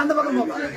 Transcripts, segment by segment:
அந்த பக்கம் போப்பா சார்,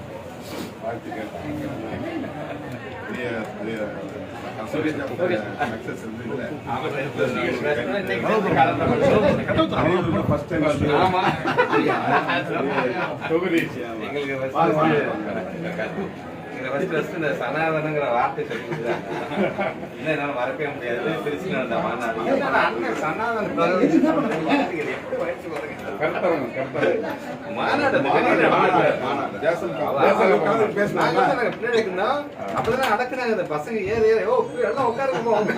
அக்கா, ஃபர்ஸ்ட் இந்த சனாதனங்கிற வார்த்தை சொல்லி கொடுத்தாங்க. இன்னும் என்னால மறக்கவே முடியாது. திருச்சியில் நடந்த மாநாடு. ஆனா அண்ணன் சனாதன பிரகடனம் இது எப்படி வயிற்று வருங்க? மாநாடு அது பெரிய மாநாடு. பேசினாங்க நாங்க தான் பின்னாடி இருந்தோம். அப்பதான் அடக்குனாங்க இந்த பசங்க. ஏறு ஏறு. ஓ எல்லாம் உட்காருங்க அது.